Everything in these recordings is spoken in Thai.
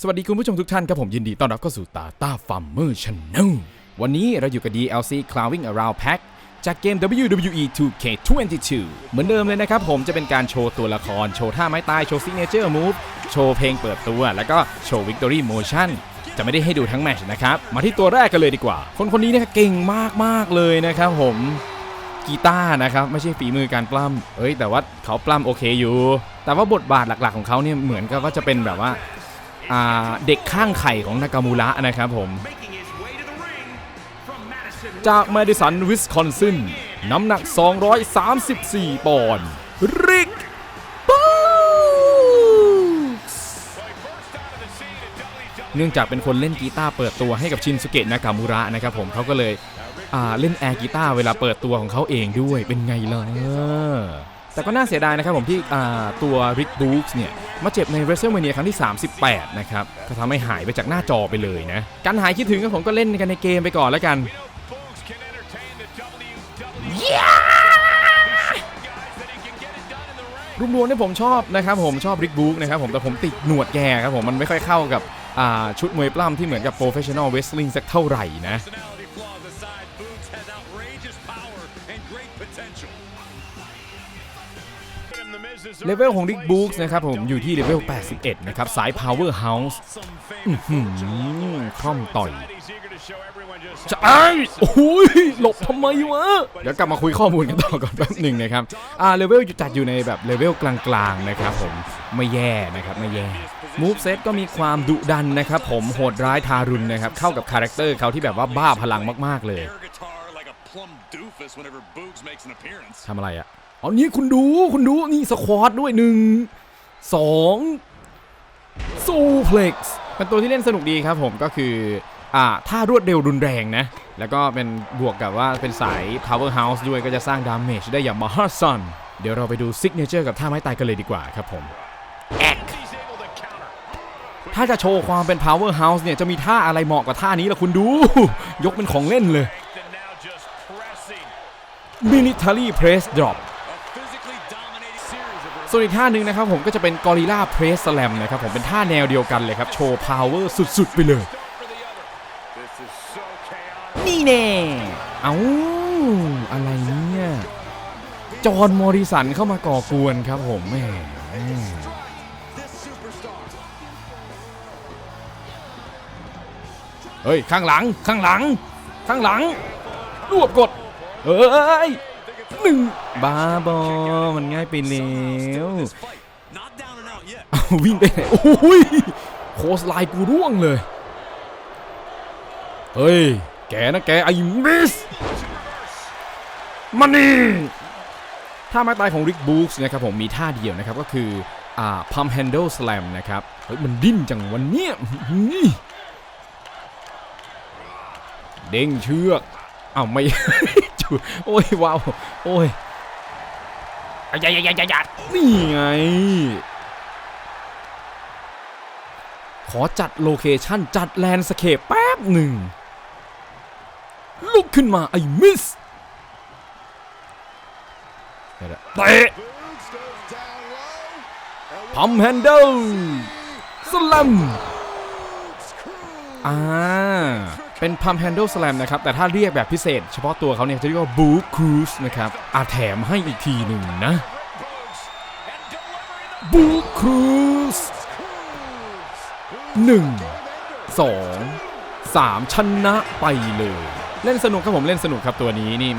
สวัสดีคุณผู้ชมทุกท่านครับผมยินดีต้อนรับเข้าสู่ตาตาฟัมเมอร์ช n น e l วันนี้เราอยู่กับ DLC Clowing Around Pack จากเกม WWE 2K22 เหมือนเดิมเลยนะครับผมจะเป็นการโชว์ตัวละคร โชว์ท่าไม้ตาย โชว์ Signature Move โชว์เพลงเปิดตัว แล้วก็โชว์ Victory Motion จะไม่ได้ให้ดูทั้งแมชนะครับ มาที่ตัวแรกกันเลยดีกว่า คนคนนี้เนะเก่งมากๆเลยนะครับผมกีตาร์นะครับ ไม่ใช่ฝีมือการปล้ำเอ้ย แต่ว่าเขาปล้ำโอเคอยู่ แต่ว่าบทบาทหลักๆของเขาเนี่ยเหมือนกับว่าจะเป็นแบบว่า เด็กข้างไข่ของนากามูระนะครับผม making his way to the ring from Madison. จากแมดิสันวิสคอนซินน้ำหนัก 234 ปอนด์ริกบูสเนื่องจากเป็นคนเล่นกีตาร์เปิดตัวให้กับชินสุเกะนากามูระนะครับผมเขาก็เลยอ่าเล่นแอร์กีตาร์เวลาเปิดตัวของเขาเองด้วยเป็นไงล่ะ แต่ก็น่าเสียดายนะครับผมที่ตัวริกบูสเนี่ยมาเจ็บใน WrestleMania ครั้งที่ 38 นะครับก็ทำให้หายไปจากหน้าจอไปเลยนะ การหายคิดถึงก็ผมก็เล่นกันในเกมไปก่อนแล้วกัน Boogs can entertain the WWE. รวมๆเนี่ยผมชอบนะครับผมชอบริกบู k นะครับผมแต่ผมติดหนวดแกครับผมมันไม่ค่อยเข้ากับชุดมวยปล้ำที่เหมือนกับ professional wrestling สักเท่าไหร่นะ เลเวลของริกบู k นะครับผมอยู่ที่เลเวล 81 นะครับ สาย power house Some famous อืมคล่อมต่อย He's eager to show everyone just จะไอ้ายโอ้ยหลบทำไมวะ เดี๋ยวกลับมาคุยข้อมูลกันต่อก่อนแป๊บหนึ่งนะครับ อ่าเลเวลจัดอยู่ในแบบเลเวลกลางๆนะครับผมไม่แย่นะครับไม่แย่มูฟเซตก็มีความดุดันนะครับผมโหดร้ายทารุณนะครับเข้ากับคาแรคเตอร์เขาที่แบบว่าบ้าพลังมากๆเลย air guitar like a plum doofus whenever Boogs makes an appearance. ทำอะไรอะ อ๋อนี่คุณดูคุณดูนี่สควอตด้วยหนึ่งสองซูเพล็กซ์เป็นตัวที่เล่นสนุกดีครับผมก็คืออ่าถ้ารวดเร็วรุนแรงนะ แล้วก็เป็นบวกกับว่าเป็นสาย power house ด้วยก็จะสร้างดาเมจได้อย่างมหัศจรรย์เดี๋ยวเราไปดูซิกเนเจอร์กับท่าไม้ตายกันเลยดีกว่าครับผมถ้าจะโชว์ความเป็น power house เนี่ยจะมีท่าอะไรเหมาะกับท่านี้ล่ะคุณดู ยกเป็นของเล่นเลย military press drop ส่วนอีกท่าหนึ่งนะครับผมก็จะเป็นกอริล่าเพรสแลมนะครับผมเป็นท่าแนวเดียวกันเลยครับ โชว์พาวเวอร์สุดๆ ไปเลย นี่แน่เอาอะไรเนี่ย จอห์นมอริสันเข้ามาก่อกวนครับผมแม This superstar. เฮ้ย ข้างหลังข้างหลัง ข้างหลัง รวบกดเอ้ย หนึ่งบาบอ มันง่ายไปแล้ว Fight. Not down and out yet. เอาวิ่งไปไหนโอ้ยโคสไลน์กูร่วงเลย เฮ้ย แกนะแกไอ้มิสมันนี่ท่าไม้ตายของริกบูคส์นะครับผมมีท่าเดียวนะครับก็คืออ่าพัมแฮนเดิลสแลมนะครับ เฮ้ย มันดิ้นจังวันเนี้ยนี่เด้งเชือกอ้าวไม่จุ โอ้ยว้าวโอ้ยอะยะยะยะยะยะนี่ไง ขอจัดโลเคชั่นจัดแลนด์สเคปแป๊บหนึ่ง ลุกขึ้นมาไอ้มิสเตะพัมแฮนเดิลสลัมอ่า เป็นพัมแฮนเดิลสลัมนะครับ แต่ถ้าเรียกแบบพิเศษ เฉพาะตัวเขาเนี่ยจะเรียกว่าบูครูสนะครับอาแถมให้อีกทีหนึ่งนะบูครูสหนึ่งสองสามชนะไปเลย เล่นสนุกครับผมเล่นสนุกครับตัวนี้นี่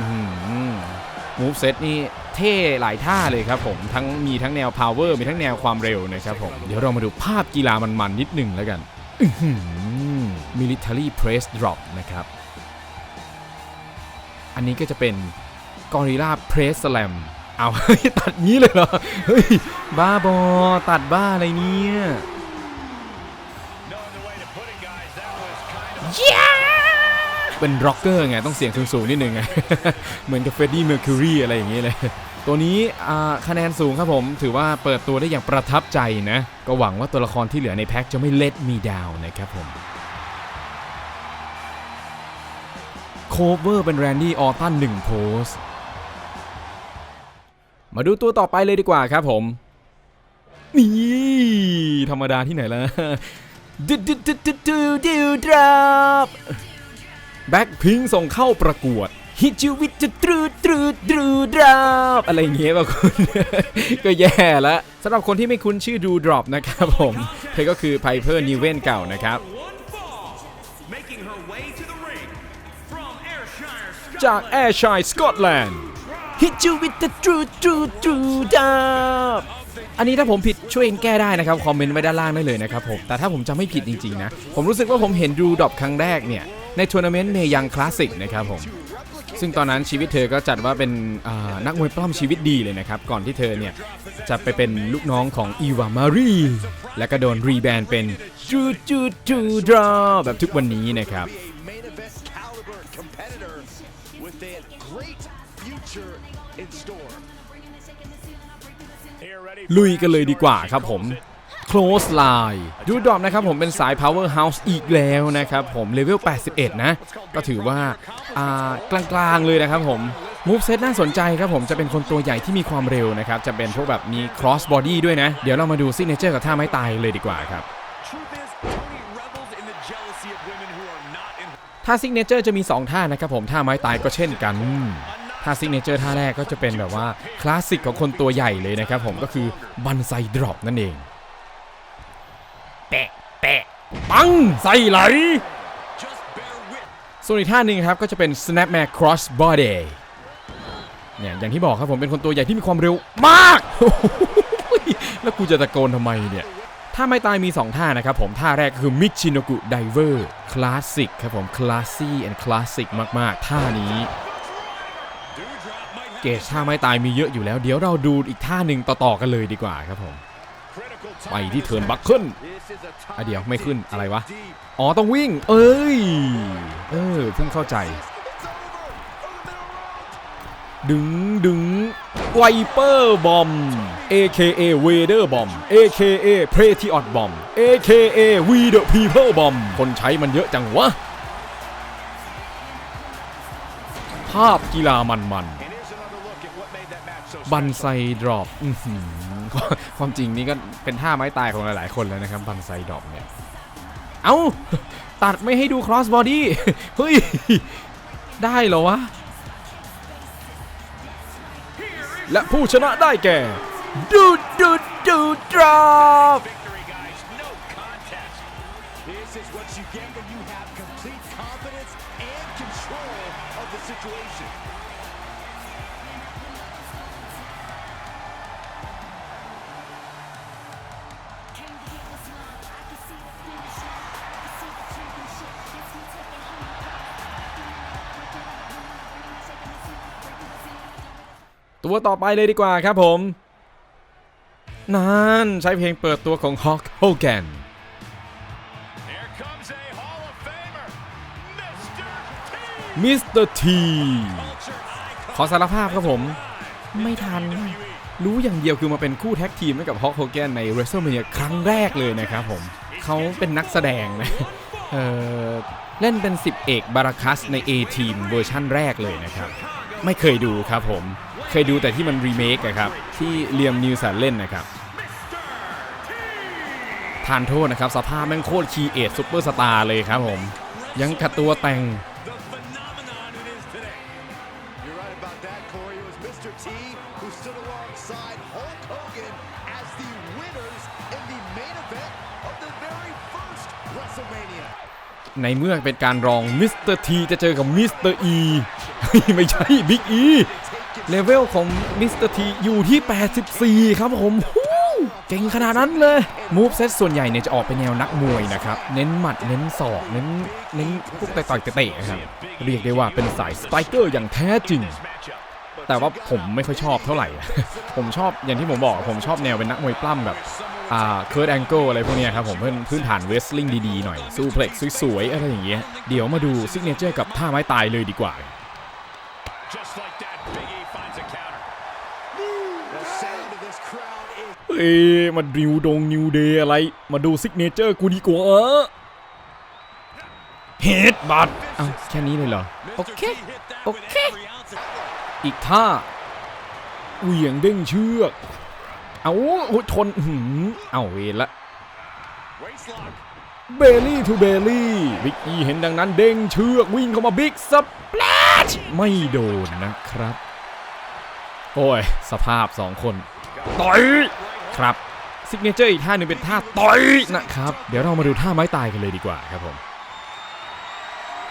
มูฟเซตนี่เท่หลายท่าเลยครับผมทั้งมีทั้งแนว power มีทั้งแนวความเร็วนะครับผม เดี๋ยวเรามาดูภาพกีฬามันๆนิดหนึ่งแล้วกัน military press drop นะครับ อันนี้ก็จะเป็น gorilla press slam เอาเฮ้ยตัดงี้เลยเหรอ เฮ้ย บ้าบอ ตัดบ้าอะไรเนี่ย knowing the way to put it, guys. That was kind of เป็นร็อกเกอร์ไง ต้องเสียงสูงๆนิดนึงไง เหมือนกับเฟรดดี้เมอร์คิวรีอะไรอย่างเงี้ยเลย ตัวนี้อ่าคะแนนสูงครับผม ถือว่าเปิดตัวได้อย่างประทับใจนะ ก็หวังว่าตัวละครที่เหลือในแพ็คจะไม่เล t มีดาวนะครับผม โคเวอร์เป็นแรนดี้ออตันหนึ่งโพสมาดูตัวต่อไปเลยดีกว่าครับผม นี่ ธรรมดาที่ไหนล่ะดูดูดูดูดูดูดรอปแบ็คพิงส่งเข้าประกวด Hit you with the tru tru tru drop อะไรเงี้ยป่ะคุณ ก็แย่ล้วสำหรับคนที่ไม่คุ้นชื่อดูดรอปนะครับผม เธอก็คือไพเพอร์นิเวนเก่านะครับ จากแอร์ชัยสกอตแลนด์ Hit you with the true true true dub อันนี้ถ้าผมผิดช่วยแก้ได้นะครับ คอมเมนต์ไว้ด้านล่างได้เลยนะครับผม แต่ถ้าผมจะไม่ผิดจริง ๆ นะ ผมรู้สึกว่าผมเห็นดูดรอปครั้งแรกเนี่ย ในทัวร์นาเมนต์เมยังคลาสสิกนะครับผม ซึ่งตอนนั้นชีวิตเธอก็จัดว่าเป็นนักมวยปล้ำชีวิตดีเลยนะครับ ก่อนที่เธอเนี่ยจะไปเป็นลูกน้องของอีวามารีและก็โดนรีแบรนด์เป็นจูจูจูดรอแบบทุกวันนี้นะครับ ลุยกันเลยดีกว่าครับผม close line ดูดอมนะครับผมเป็นสาย power house อีกแล้วนะครับผมเลเวล 81 นะ ก็ถือว่า อ่ากลางๆเลยนะครับผม move set น่าสนใจครับผมจะเป็นคนตัวใหญ่ที่มีความเร็วนะครับ จะเป็นพวกแบบมี cross body ด้วยนะ เดี๋ยวเรามาดู signature กับท่าไม้ตายเลยดีกว่าครับท่า signature จะมี 2 ท่านะครับผมท่าไม้ตายก็เช่นกัน ท่า signature ท่าแรกก็จะเป็นแบบว่าคลาสสิกของคนตัวใหญ่เลยนะครับผมก็คือบันไซดรอปนั่นเอง แปะ แปะ ปังใส่ไหล ส่วนอีกท่าหนึ่งครับก็จะเป็น snapmare cross body เนี่ยอย่างที่บอกครับผมเป็นคนตัวใหญ่ที่มีความเร็วมาก แล้วกูจะตะโกนทำไมเนี่ยท่าไม่ตายมี 2 ท่านะครับผม ท่าแรกคือ Michinoku Diver คลาสสิกครับผม classy and classic มาก ๆ ท่านี้ เกจท่าไม่ตายมีเยอะอยู่แล้ว เดี๋ยวเราดูอีกท่าหนึ่งต่อๆกันเลยดีกว่าครับผม critical ไป time. ที่เทิร์นบัคเคิล This is a อะเดี๋ยว time ไม่ขึ้นอะไรวะ deep. อ๋อต้องวิ่ง เอ้ย เออเพิ่งเข้าใจ ดึงดึงไวเปอร์บอม AKA Vader Bomb AKA p r e t i o t Bomb AKA We the People Bomb คนใช้มันเยอะจังวะ ภาพกีฬามันมั บันไซดรอปอื้อหือความจริงนี่ก็เป็นท่าไม้ตายของหลายๆ คนแล้วนะครับ บันไซดรอปเนี่ย เอ้า ตัดไม่ให้ดู cross body เฮ้ย ได้เหรอวะ และผู้ชนะได้แก่ ดูดูดูดรอป ตัวต่อไปเลยดีกว่าครับผม นั่นใช้เพลงเปิดตัวของ Hulk Hogan Here comes a Hall of Famer, Mr. T. มิสเตอร์ที Culture icon. ขอสารภาพครับผม ไม่ทัน รู้อย่างเดียวคือมาเป็นคู่แท็กทีมให้กับ Hulk Hogan ใน WrestleMania ครั้งแรกเลยนะครับผม เขาเป็นนักแสดงนะเออเล่นเป็นสิบเอกบาราคัสใน A Team เวอร์ชั่นแรกเลยนะครับ ไม่เคยดูครับผม เคยดูแต่ที่มันรีเมคครับ ที่เลียมนิวสันเล่นนะครับทานโทษนะครับ สภาพแม่งโคตรคีเอทซุปเปอร์สตาร์เลยครับผม ยังกัดตัวแต่งในเมื่อเป็นการรองมิสเตอร์ทีจะเจอกับมิสเตอร์อีไม่ใช่บิ๊กอี เลเวลของมิสเตอร์ทีอยู่ที่ 84 ครับผมเก่งขนาดนั้นเลย มูฟเซตส่วนใหญ่เนี่ยจะออกเป็นแนวนักมวยนะครับ เน้นหมัด เน้นศอก เน้น เน้นพวกต่อยเตะนะครับ เรียกได้ว่าเป็นสายสไตรเกอร์อย่างแท้จริง แต่ว่าผมไม่ค่อยชอบเท่าไหร่ ผมชอบอย่างที่ผมบอก ผมชอบแนวเป็นนักมวยปล้ำแบบอ่าเคิร์ดแองเกิลอะไรพวกนี้ครับผมเพื่อนพื้นฐานเวสลิงดีๆหน่อยซูเพล็กสวยๆอะไรอย่างเงี้ย เดี๋ยวมาดูซิกเนเจอร์กับท่าไม้ตายเลยดีกว่า เอ้ยมาดิวดงนิวเดย์อะไร มาดูซิกเนเจอร์กูดีกว่าเฮดบัตอ้าวแค่นี้เลยเหรอ โอเค โอเค อีกท่าเหวี่ยงเด้งเชือก เอาโอ้ยชนอื้อหือเอาเวรละ Waist lock. เบลลี่ทูเบลลี่บิ๊กอีเห็นดังนั้นเด้งเชือกวิ่งเข้ามาบิ๊กสปลชไม่โดนนะครับ โอ้ย สภาพ2คน ต่อย ครับซิกเนเจอร์อีกท่าหนึ่งเป็นท่าต่อยนะครับ เดี๋ยวเรามาดูท่าไม้ตายกันเลยดีกว่าครับผม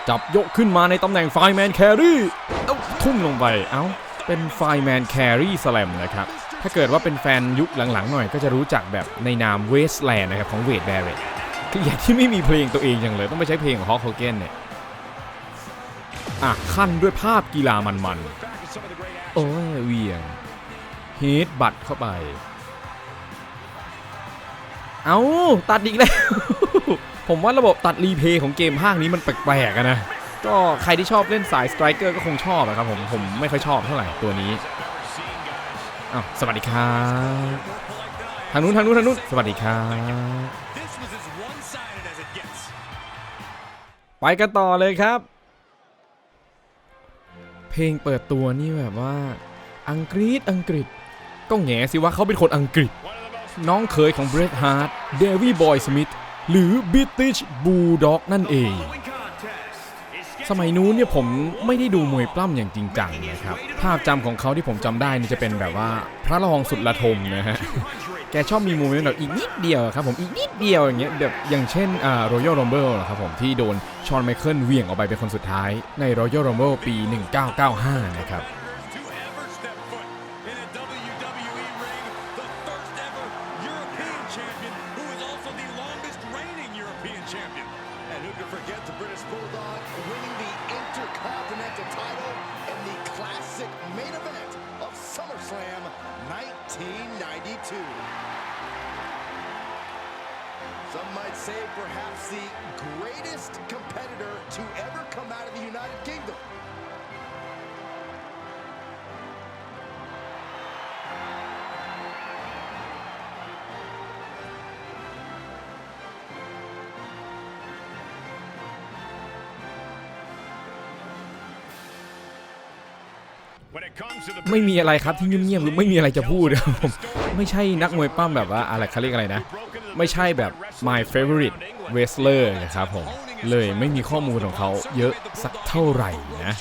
จับยกขึ้นมาในตำแหน่งไฟแมนแครี่เอ้าทุ่มลงไป เอ้า เป็นไฟแมนแครี่สแลมนะครับ ถ้าเกิดว่าเป็นแฟนยุคหลังๆหน่อย ก็จะรู้จักแบบในนามเวสแลนด์นะครับของเวดแบร์เรตคืออย่างที่ไม่มีเพลงตัวเองอย่างเลย ต้องไปใช้เพลงของฮอคโฮเกนเนี่ยอะขั้นด้วยภาพกีฬามันๆโอ้ยเวียงเฮดบัตเข้าไป เอาตัดอีกแล้ว ผมว่าระบบตัดรีเพย์ของเกมภาคนี้มันแปลกๆนะ ก็ใครที่ชอบเล่นสายสไตรเกอร์ก็คงชอบอะครับผม ผมไม่ค่อยชอบเท่าไหร่ตัวนี้อ้าวสวัสดีครับทางนู้นทางนู้นทางนู้นสวัสดีครับไปกันต่อเลยครับ เพลงเปิดตัวนี่แบบว่า อังกฤษอังกฤษ ก็แง่สิว่าเขาเป็นคนอังกฤษ One of the most น้องเคยของเบร t ฮาร์ดเดวี่บอยสมิธหรือบิตติชบูลด็อกนั่นเอง following contest is สมัยนู้นเนี่ยผมไม่ได้ดูมวยปล้ำอย่างจริงจังนะครับ ภาพจำของเขาที่ผมจำได้นี่จะเป็นแบบว่าพระรองสุดละทมนะฮะ แกชอบมีโมเมนต์แบบอีกนิดเดียวครับผมอีกนิดเดียวอย่างเงี้ยแบบอย่างเช่นอ่ารอยัลรัมเบิลครับผมที่โดนชอนไมเคิลเหวี่ยงออกไปเป็นคนสุดท้ายในรอยัลรัมเบิลปี 1995 นะครับ 1992. Some might say perhaps the greatest competitor to ever come out of the United Kingdom. ไม่มีอะไรครับที่เงียบๆหรือไม่มีอะไรจะพูดครับผมไม่ใช่นักมวยปั้มแบบว่าอะไรเขาเรียกอะไรนะ ไม่ใช่แบบ my favorite wrestler นะครับผมเลยไม่มีข้อมูลของเขาเยอะสักเท่าไหร่นะ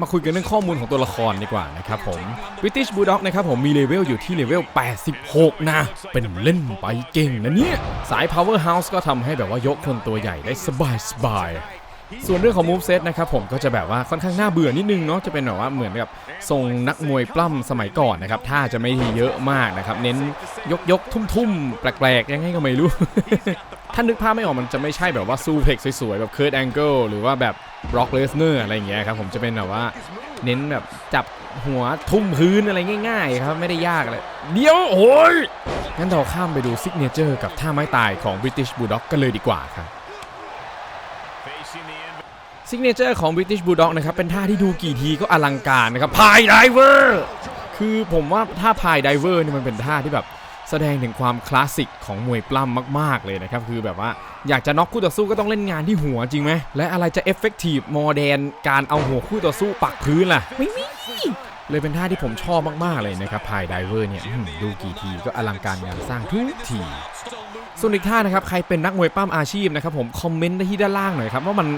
มาคุยกันเรื่องข้อมูลของตัวละครดีกว่านะครับผม British Bulldog นะครับผมมีเลเวลอยู่ที่เลเวล 86 นะ เป็นเล่นไปเก่งนะเนี่ย สาย Powerhouse ก็ทำให้แบบว่ายกคนตัวใหญ่ได้สบายสบาย ส่วนเรื่องของ moveset นะครับผมก็จะแบบว่าค่อนข้างน่าเบื่อนิดนึงเนาะจะเป็นแบบว่าเหมือนกับทรงนักมวยปล้ำสมัยก่อนนะครับท่าจะไม่เยอะมากนะครับเน้นยกยกๆทุ่มๆ แปลกๆ ยังไงก็ไม่รู้ ถ้านึกภาพไม่ออกมันจะไม่ใช่แบบว่าซูเพ็กสวยๆ แบบเคิร์ a แองเกิลหรือว่าแบบบล็อกเลสเนอร์อะไรอย่างเงี้ยครับผมจะเป็นแบบว่าเน้นแบบจับหัวทุ่มพื้นอะไรง่ายๆครับไม่ได้ยากเลยเดี๋ยวโอ้ยงั้นเราข้ามไปดูซิกเนเจอร์กับท่าไม้ตายของ British Bulldog กันเลยดีกว่าครับ ซิกเนเจอร์ของ British Bulldog นะครับเป็นท่าที่ดูกี่ทีก็อลังการนะครับพายไดเวอร์คือผมว่าท่าพายไดเวอร์นี่มันเป็นท่าที่แบบแสดงถึงความคลาสสิกของมวยปล้ำมาก ๆ เลยนะครับ คือแบบว่าอยากจะน็อกคู่ต่อสู้ก็ต้องเล่นงานที่หัวจริงไหม และอะไรจะเอฟเฟกตีฟมอร์แดนการเอาหัวคู่ต่อสู้ปักพื้นล่ะ ไม่มี เลยเป็นท่าที่ผมชอบมาก ๆ เลยนะครับพายไดเวอร์เนี่ยดูกี่ทีก็อลังการงานสร้างทุกทีส่วนอีกท่านะครับ ใครเป็นนักมวยปั้มอาชีพนะครับผมคอมเมนต์ได้ที่ด้านล่างหน่อยครับว่ามัน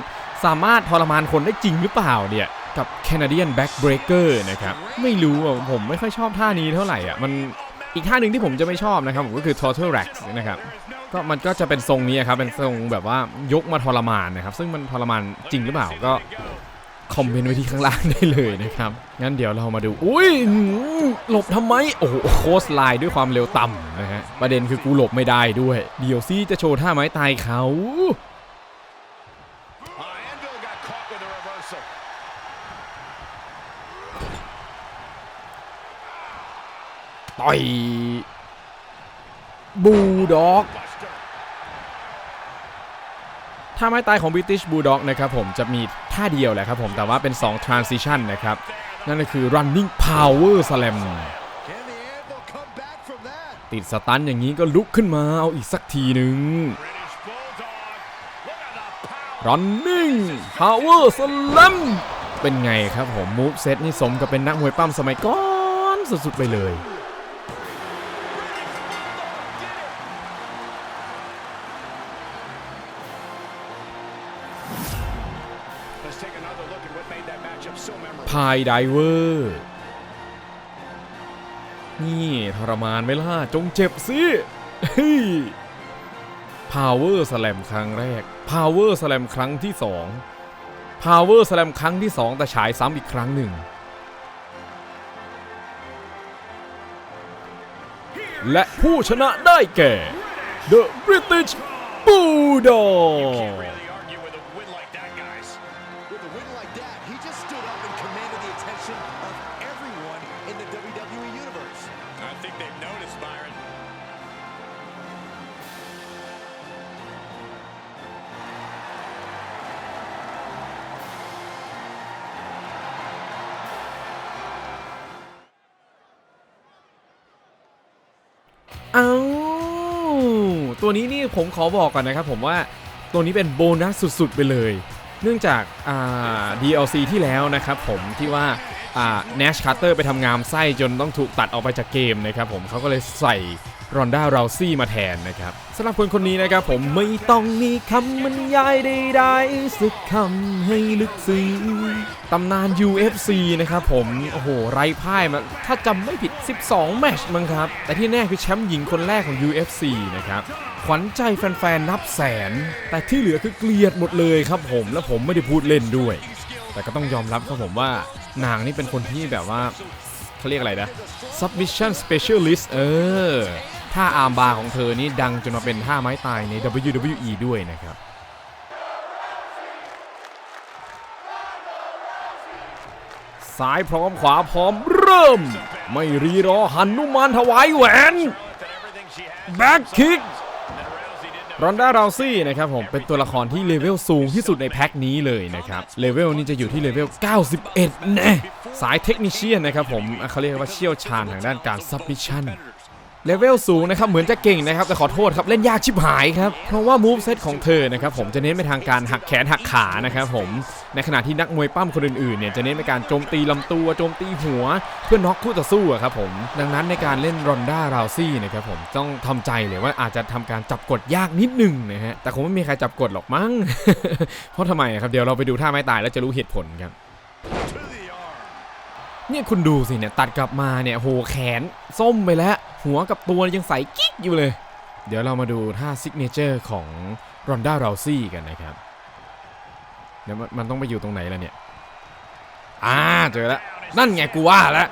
สามารถทรมานคนได้จริงหรือเปล่าเนี่ยกับ Canadian Backbreaker นะครับ ไม่รู้อะผมไม่ค่อยชอบท่านี้เท่าไหร่อะมันอีกท่าหนึ่งที่ผมจะไม่ชอบนะครับผมก็คือ Total Rex นะครับก็มันก็จะเป็นทรงนี้ครับ เป็นทรงแบบว่ายกมาทรมานนะครับ ซึ่งมันทรมานจริงหรือเปล่าก็คอมเมนต์ไว้ที่ข้างล่างได้เลยนะครับ งั้นเดี๋ยวเรามาดู อุ้ยหือหลบทำไม โอ้โหโคสไลน์ด้วยความเร็วต่ำนะฮะ ประเด็นคือกูหลบไม่ได้ด้วย เดี๋ยวซี่จะโชว์ท่าไม้ตายเขา ต่อยบูด็อกท่าไม้ตายของ British Bulldog นะครับผมจะมีท่าเดียวแหละครับผมแต่ว่าเป็น 2 transition นะครับ นั่นก็คือ running power slam ติดสตันอย่างนี้ก็ลุกขึ้นมาเอาอีกสักทีหนึ่ง running power slam เป็นไงครับผม move set นี่สมกับเป็นนักมวยปั้มสมัยก่อนสุดๆไปเลยายไดเวอร์ นี่ทรมานไหมล่ะ จงเจ็บสิเฮ้ย Power Slam ครั้งแรก Power Slam ครั้งที่2 Power Slam ครั้งที่2แต่ฉายซ้ำอีกครั้งหนึ่ง และผู้ชนะได้แก่ The British Bulldog they've noticed, Byron. เอาตัวนี้นี่ผมขอบอกก่อนนะครับผมว่าตัวนี้เป็นโบนัสสุดๆไปเลย เนื่องจากอ่า DLC ที่แล้วนะครับผมที่ว่า อ่า Nash Carter ไปทำงามไส้จนต้องถูกตัดออกไปจากเกมนะครับผมเขาก็เลยใส่รอนด้าเราซี่มาแทนนะครับสำหรับคนคนนี้นะครับผมไม่ต้องมีคำบรรยายใดๆสักคำให้ลึกซึ้งตำนาน UFC นะครับผมโอ้โหไร้พ่ายมาถ้าจำไม่ผิด 12 แมชมั้งครับ แต่ที่แน่คือแชมป์หญิงคนแรกของ UFC นะครับขวัญใจแฟนๆ นับแสน แต่ที่เหลือคือเกลียดหมดเลยครับผมและผมไม่ได้พูดเล่นด้วย แต่ก็ต้องยอมรับครับผมว่า นางนี่เป็นคนที่แบบว่าเขาเรียกอะไรนะ submission specialist เออ ท่าอาร์มบาร์ของเธอนี่ดังจนมาเป็นท่าไม้ตายใน WWE ด้วยนะครับซ้ายพร้อมขวาพร้อมเริ่ม ไม่รีรอหันนุมานถวายแหวน That everything she had. แบ็กคิก รอนด้าราซี่นะครับผมเป็นตัวละครที่เลเวลสูงที่สุดในแพ็คนี้เลยนะครับเลเวลนี้จะอยู่ที่เลเวล 91 แน่สายเทคนิชเชียนนะครับผมเขาเรียกว่าเชี่ยวชาญทางด้านการซับมิชชั่น เลเวลสูงนะครับ เหมือนจะเก่งนะครับ แต่ขอโทษครับ เล่นยากชิบหายครับ เพราะว่ามูฟเซตของเธอนะครับผมจะเน้นไปทางการหักแขนหักขานะครับผมในขณะที่นักมวยปั้มคนอื่นๆเนี่ยจะเน้นไปการโจมตีลำตัวโจมตีหัว เพื่อน็อกคู่ต่อสู้ครับผมดังนั้นในการเล่นรอนด้าราวซี่นะครับผมต้องทำใจเลยว่าอาจจะทำการจับกดยากนิดหนึงนะฮะแต่คงไม่มีใครจับกดหรอกมั้งเพราะทำไมครับเดี๋ยวเราไปดูท่าไม้ตายแล้วจะรู้เหตุผลครับ เนี่ยคุณดูสิเนี่ยตัดกลับมาเนี่ยโหแขน ส้มไปแล้ว หัวกับตัวยังใสกิ๊กอยู่เลย เดี๋ยวเรามาดูท่าซิกเนเจอร์ของรอนด้าราซี่กันนะครับเดี๋ยวมันต้องไปอยู่ตรงไหนแล่ะเนี่ยอ่าเจอแล้ว นั่นไงกูว่าแล้ว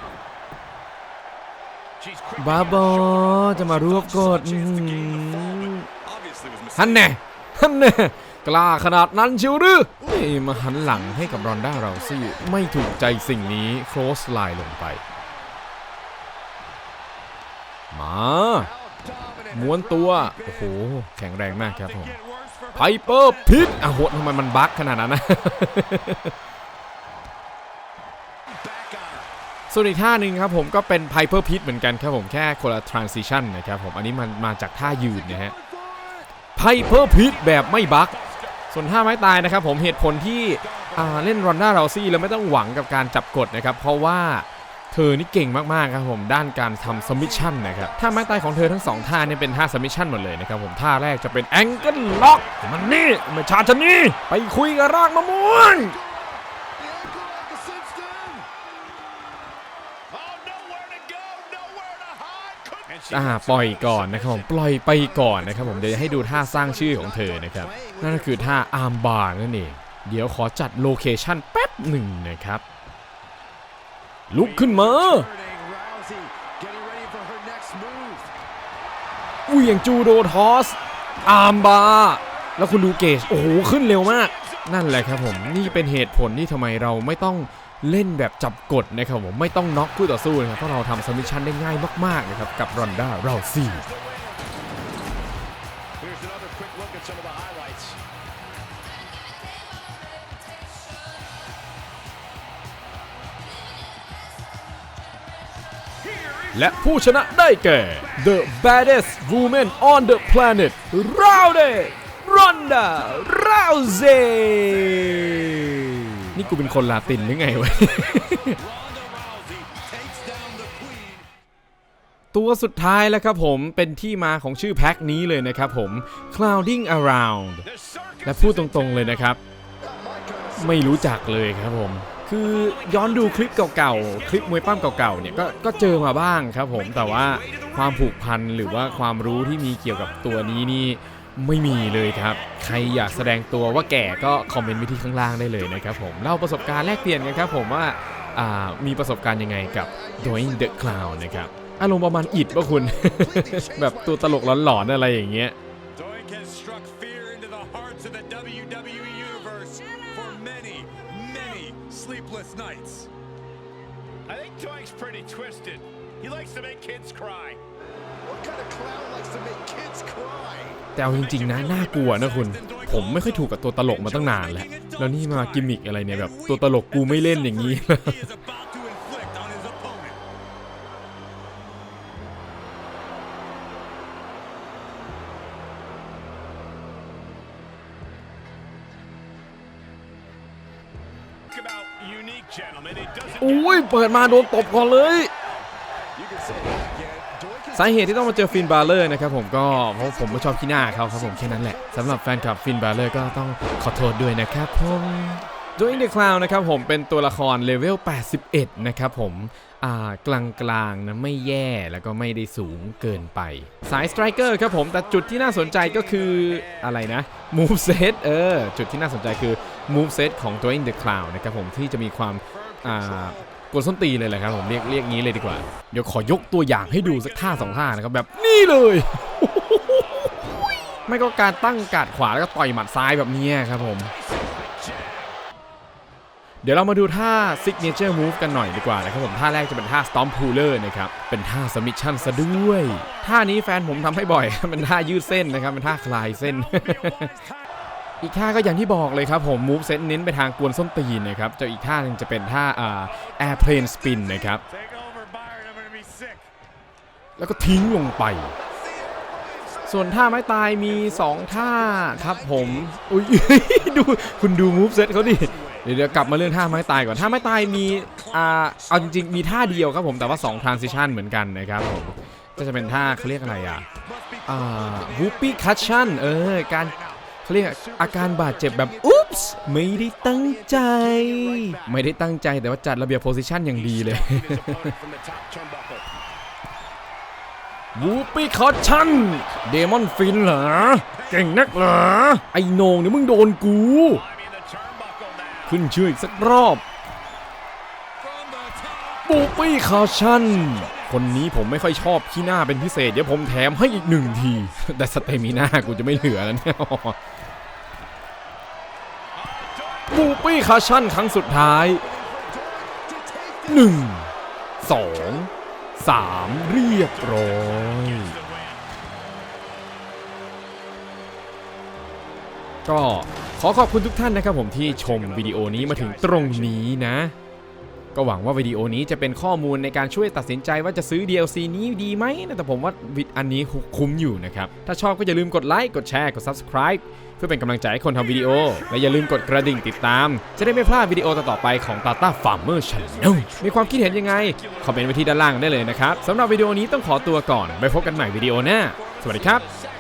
บาบอจะมารวบกด Chance to gain the fall, อืม but obviously was mistaken. ฮันแน่ฮันแน่ กล้าขนาดนั้นเชิวหรือนี่มาหันหลังให้กับรอนด้าเราซี่ไม่ถูกใจสิ่งนี้โครสไลน์ลงไป มาม้วนตัว โอ้โห แข็งแรงมากครับผมไพเปอร์พิทอะโหทำไมมันบั๊กขนาดนั้นนะส่วนอีกท่าหนึ่งครับผมก็เป็นไพเปอร์พิทเหมือนกันครับผมแค่คนละ transition นะครับผมอันนี้มันมาจากท่ายืนนะฮะไพเปอร์พิทแบบไม่บั๊ก ส่วนท่าไม้ตายนะครับผมเหตุผลที่เล่นรอนด้าเราซี่แล้วไม่ต้องหวังกับการจับกดนะครับเพราะว่าเธอนี่เก่งมากๆครับผมด้านการทำสมิชชั่นนะครับท่าไม้ตายของเธอทั้งสองท่าเนี่ยเป็นท่าสมิชชั่นหมดเลยนะครับผมท่าแรกจะเป็นแองเกิลล็อกมันนี่มาชาชนี่ไปคุยกับรากมะม่วง อ่าปล่อยก่อนนะครับผมปล่อยไปก่อนนะครับผมเดี๋ยวจะให้ดูท่าสร้างชื่อของเธอนะครับนั่นก็คือท่าอาร์มบาร์นั่นเองเดี๋ยวขอจัดโลเคชั่นแป๊บหนึ่งนะครับ ลุกขึ้นมา Turning Rousey, getting ready for her next move. เอียงจูโดทอสอาร์มบาร์แล้วคุณดูเกจโอ้โหขึ้นเร็วมาก นั่นแหละครับผมนี่เป็นเหตุผลที่ทำไมเราไม่ต้อง เล่นแบบจับกดนะครับผมไม่ต้องน็อกคู่ต่อสู้นะครับเพราะเราทำสมิชชั่นได้ง่ายมากๆนะครับกับรอนด้าเราซี่ Here's another quick look at some of the highlights. และผู้ชนะได้แก่ The baddest woman on the planet Rowdy Ronda Rousey นี่กูเป็นคนลาตินหรือไงวะ ตัวสุดท้ายแล้วครับผมเป็นที่มาของชื่อแพ็คนี้เลยนะครับผม Clouding Around และพูดตรงๆเลยนะครับ ไม่รู้จักเลยครับผม คือย้อนดูคลิปเก่าๆ คลิปมวยปั้มเก่าๆ เนี่ยก็ก็เจอมาบ้างครับผม แต่ว่าความผูกพันหรือว่าความรู้ที่มีเกี่ยวกับตัวนี้นี่ ไม่มีเลยครับ ใครอยากแสดงตัวว่าแก่ก็คอมเมนต์ไว้ที่ข้างล่างได้เลยนะครับผมเล่าประสบการณ์แลกเปลี่ยนกันครับผมว่าอ่ามีประสบการณ์ยังไงกับ Doing the Clown นะครับ อารมณ์ประมาณอิดป่ะคุณ แบบตัวตลกหลอนๆอะไรอย่างเงี้ย แต่เอาจริงๆนะน่ากลัวนะคุณ ผมไม่ค่อยถูกกับตัวตลกมาตั้งนานแล้ว แล้วนี่มากิมมิกอะไรเนี่ยแบบตัวตลกกูไม่เล่นอย่างนี้ He is about to inflict on his opponent. Talk about unique, gentlemen. It doesn't อุ้ย เปิดมาโดนตบก่อนเลย สาเหตุที่ต้องมาเจอฟินบาเลอร์นะครับผมก็เพราะผมไม่ชอบขี้หน้าเขาครับผมแค่นั้นแหละสำหรับแฟนคลับฟินบาเลอร์ก็ต้องขอโทษด้วยนะครับผมโ o อินเด e คลาวนะครับผมเป็นตัวละครเลเวล 81 นะครับผมกลางกลางๆนะไม่แย่แล้วก็ไม่ได้สูงเกินไป สายสไตรเกอร์ครับผม แต่จุดที่น่าสนใจก็คืออะไรนะ move set เออ จุดที่น่าสนใจคือ move set ของตัว In the Cloud นะครับผมที่จะมีความ กวนส้นตีนเลยแหละครับผมเรียกเรียกงี้เลยดีกว่า เดี๋ยวขอยกตัวอย่างให้ดูสักท่าสองท่านะครับแบบนี่เลย ไม่ก็การตั้งกาดขวาแล้วก็ต่อยหมัดซ้ายแบบนี้ครับผม เดี๋ยวเรามาดูท่า signature move กันหน่อยดีกว่านะครับผมท่าแรกจะเป็นท่า stomp puller นะครับเป็นท่า submission ซะด้วย ท่านี้แฟนผมทำให้บ่อยเป็นท่ายืดเส้นนะครับเป็นท่าคลายเส้น อีกท่าก็อย่างที่บอกเลยครับผม move set เน้นไปทางกวนส้นตีนนะครับเจ้าอีกท่าหนึงจะเป็นท่าอ่า airplane spin นะครับแล้วก็ทิ้งลงไป ส่วนท่าไม้ตายมี 2 ท่าครับผมอุ้ยดูคุณดูมูฟเซตเขาดิเดี๋ยวกลับมาเรื่องท่าไม้ตายก่อนท่าไม้ตายมีอ่าเอาจริงๆมีท่าเดียวครับผมแต่ว่า2 transition เหมือนกันนะครับผมก็จะเป็นท่าเขาเรียกอะไรอะอ่า whoopee cushion เออการ เขาเรียกอาการบาดเจ็บแบบอุ๊ปส์ไม่ได้ตั้งใจ ไม่ได้ตั้งใจแต่ว่าจัดระเบียบโพสิชันอย่างดีเลยวูปี้คอชชั่นเดมอนฟินเหรอ เก่งนักเหรอ ไอ้โนงเนี่ยมึงโดนกู ขึ้นชื่ออีกสักรอบบูปี้คอชชั่นคนนี้ผมไม่ค่อยชอบขี้หน้าเป็นพิเศษ เดี๋ยวผมแถมให้อีกหนึ่งที แต่สเตมิน่ากูจะไม่เหลือแล้วเนี่ย บูปี้คอชชั่นครั้งสุดท้ายหนึ่งสองสามเรียบร้อยก็ขอขอบคุณทุกท่านนะครับผมที่ชมวิดีโอนี้มาถึงตรงนี้นะ ก็หวังว่าวิดีโอนี้จะเป็นข้อมูลในการช่วยตัดสินใจว่าจะซื้อ DLC นี้ดีไหมนะแต่ผมว่าวิดอันนี้คุ้มอยู่นะครับ ถ้าชอบก็อย่าลืมกดไลค์กดแชร์กด Subscribe เพื่อเป็นกำลังใจให้คนทำวิดีโอ และอย่าลืมกดกระดิ่งติดตาม จะได้ไม่พลาดวิดีโอต่อๆไปของ Tata Farmer Channel มีความคิดเห็นยังไง คอมเมนต์ไว้ที่ด้านล่างได้เลยนะครับสำหรับวิดีโอนี้ต้องขอตัวก่อนไปพบกันใหม่วิดีโอหน้า สวัสดีครับ